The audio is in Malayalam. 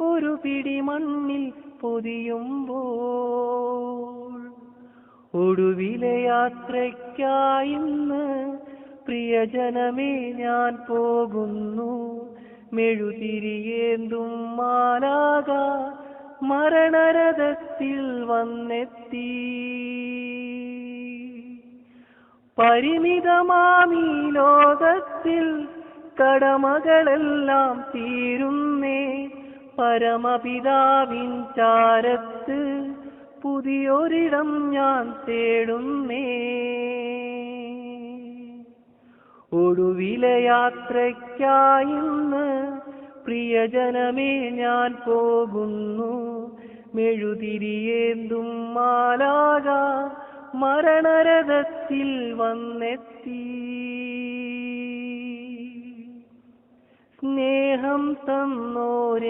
ഒരു പിടി മണ്ണിൽ പൊതിയുമ്പോൾ ഒടുവിലെ യാത്രയ്ക്കായിന്ന് പ്രിയജനമേ ഞാൻ പോകുന്നു. മെഴുതിരിയേന്തും മാലാക മരണരഥത്തിൽ വന്നെത്തി. പരിമിതമാമീ ലോകത്തിൽ കടമകളെല്ലാം തീരുന്നേ. പരമപിതാവിൻ ചാരത്ത് പുതിയൊരിടം ഞാൻ തേടുന്നേ. ഒരു യാത്രയ്ക്കായിന്ന് പ്രിയജനമേ ഞാൻ പോകുന്നു. മെഴുതിരിയേന്തും മാലാക മരണരഥത്തിൽ വന്നെത്തി. तं तं नो